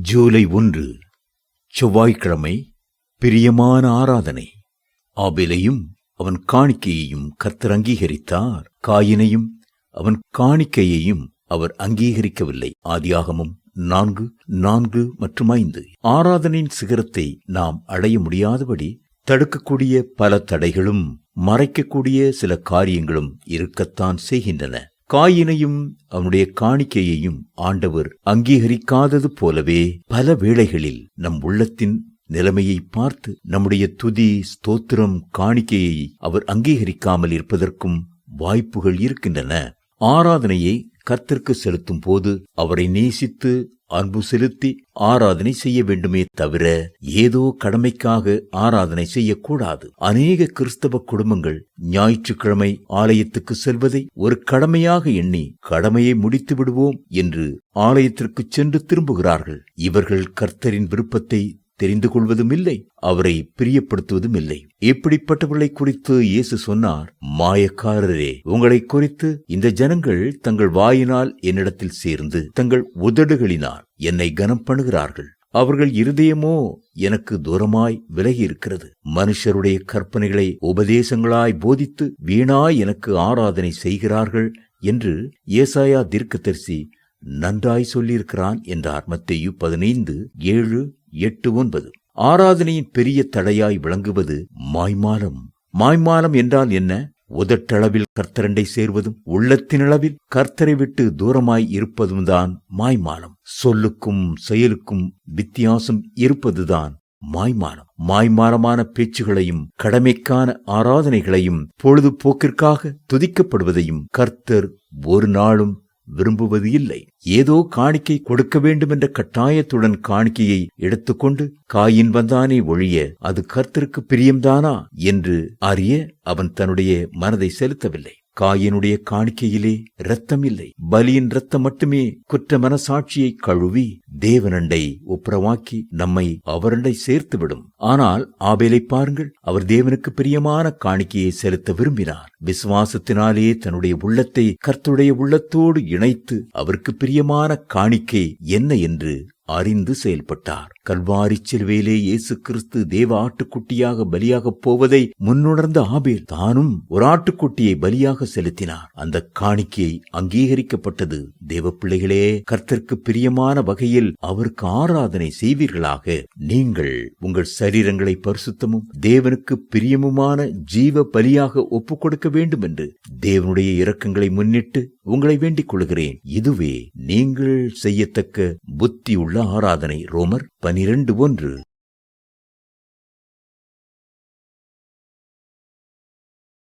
ஜூலை ஒன்று செவ்வாய்க்கிழமை பிரியமான ஆராதனை. ஆபிலையும் அவன் காணிக்கையையும் கர்த்தர் அங்கீகரித்தார். காயினையும் அவன் காணிக்கையையும் அவர் அங்கீகரிக்கவில்லை. ஆதியாகமும் நான்கு நான்கு மற்றும் ஐந்து. ஆராதனையின் சிகரத்தை நாம் அடைய முடியாதபடி தடுக்கக்கூடிய பல தடைகளும் மறைக்கக்கூடிய சில காரியங்களும் இருக்கத்தான் செய்கின்றன. காயினையும் அவனுடைய காணிக்கையையும் ஆண்டவர் அங்கீகரிக்காதது போலவே பல வேளைகளில் நம் உள்ளத்தின் நிலைமையை பார்த்து நம்முடைய துதி ஸ்தோத்திரம் காணிக்கையை அவர் அங்கீகரிக்காமல் இருப்பதற்கும் வாய்ப்புகள் இருக்கின்றன. ஆராதனையை கத்திற்கு செலுத்தும் போது அவரை நேசித்து அன்பு செலுத்தி ஆராதனை செய்ய வேண்டுமே தவிர ஏதோ கடமைக்காக ஆராதனை செய்யக்கூடாது. அநேக கிறிஸ்தவ குடும்பங்கள் ஞாயிற்றுக்கிழமை ஆலயத்துக்கு செல்வதை ஒரு கடமையாக எண்ணி கடமையை முடித்து விடுவோம் என்று ஆலயத்திற்கு சென்று திரும்புகிறார்கள். இவர்கள் கர்த்தரின் விருப்பத்தை தெரிந்து கொள்வதும் இல்லை அவரை பிரியப்படுத்துவதும் இல்லை இப்படிப்பட்டவர்களை குறித்து இயேசு சொன்னார் மாயக்காரரே உங்களை குறித்து இந்த ஜனங்கள் தங்கள் வாயினால் என்னிடத்தில் சேர்ந்து தங்கள் உதடுகளினால் என்னை கனம் பண்ணுகிறார்கள் அவர்கள் இருதயமோ எனக்கு தூரமாய் விலகி இருக்கிறது மனுஷருடைய கற்பனைகளை உபதேசங்களாய் போதித்து வீணாய் எனக்கு ஆராதனை செய்கிறார்கள் என்று ஏசாயா தீர்க்கதரிசி நன்றாய் சொல்லியிருக்கிறான் என்றார். மத்தேயு பதினைந்து ஏழு எட்டு ஒன்பது. ஆராதனையின் பெரிய தடையாய் விளங்குவது மாய்மாலம். மாய்மாலம் என்றால் என்ன? உதட்டளவில் கர்த்தரண்டை சேர்வதும் உள்ளத்தினளவில் கர்த்தரை விட்டு தூரமாய் இருப்பதும் தான் மாய்மாலம். சொல்லுக்கும் செயலுக்கும் வித்தியாசம் இருப்பதுதான் மாய்மானம் மாய்மாலமான பேச்சுகளையும் கடமைக்கான ஆராதனைகளையும் பொழுதுபோக்கிற்காக துதிக்கப்படுவதையும் கர்த்தர் ஒரு நாளும் விரும்புவது இல்லை. ஏதோ காணிக்கை கொடுக்க வேண்டும் என்ற கட்டாயத்துடன் காணிக்கையை எடுத்துக்கொண்டு காயின் வந்தானே ஒழிய அது கர்த்தருக்கு பிரியம்தானா? என்று அறிய அவன் தன்னுடைய மனதை செலுத்தவில்லை. காயினுடைய காணிக்கையிலே இரத்தமில்லை. பலியின் இரத்தம் மட்டுமே குற்ற மனசாட்சியை கழுவி தேவனண்டை ஒப்புரவாக்கி நம்மை அவரண்டை சேர்த்துவிடும். ஆனால் ஆபேலை பாருங்கள் அவர் தேவனுக்கு பிரியமான காணிக்கையை செலுத்த விரும்பினார். விசுவாசத்தினாலே தன்னுடைய உள்ளத்தை கர்த்துடைய உள்ளத்தோடு இணைத்து அவருக்கு பிரியமான காணிக்கை என்ன என்று அறிந்து செயல்பட்டார். கல்வாரி சிலுவையிலே இயேசு கிறிஸ்து தேவ ஆட்டுக்குட்டியாக பலியாகப் போவதை முன்னுணர்ந்த ஆபேல் தானும் ஒரு ஆட்டுக்குட்டியை பலியாக செலுத்தினார். அந்த காணிக்கை அங்கீகரிக்கப்பட்டது. தேவ பிள்ளைகளே கர்த்தருக்கு பிரியமான வகையில் அவருக்கு ஆராதனை செய்வீர்களாக. நீங்கள் உங்கள் சரீரங்களை பரிசுத்தமும் தேவனுக்கு பிரியமுமான ஜீவ பலியாக ஒப்புக் கொடுக்க வேண்டும் என்று தேவனுடைய இரக்கங்களை முன்னிட்டு உங்களை வேண்டிக் கொள்கிறேன். இதுவே நீங்கள் செய்யத்தக்க புத்தியுள்ள ஆராதனை. ரோமர் பனிரெண்டு ஒன்று.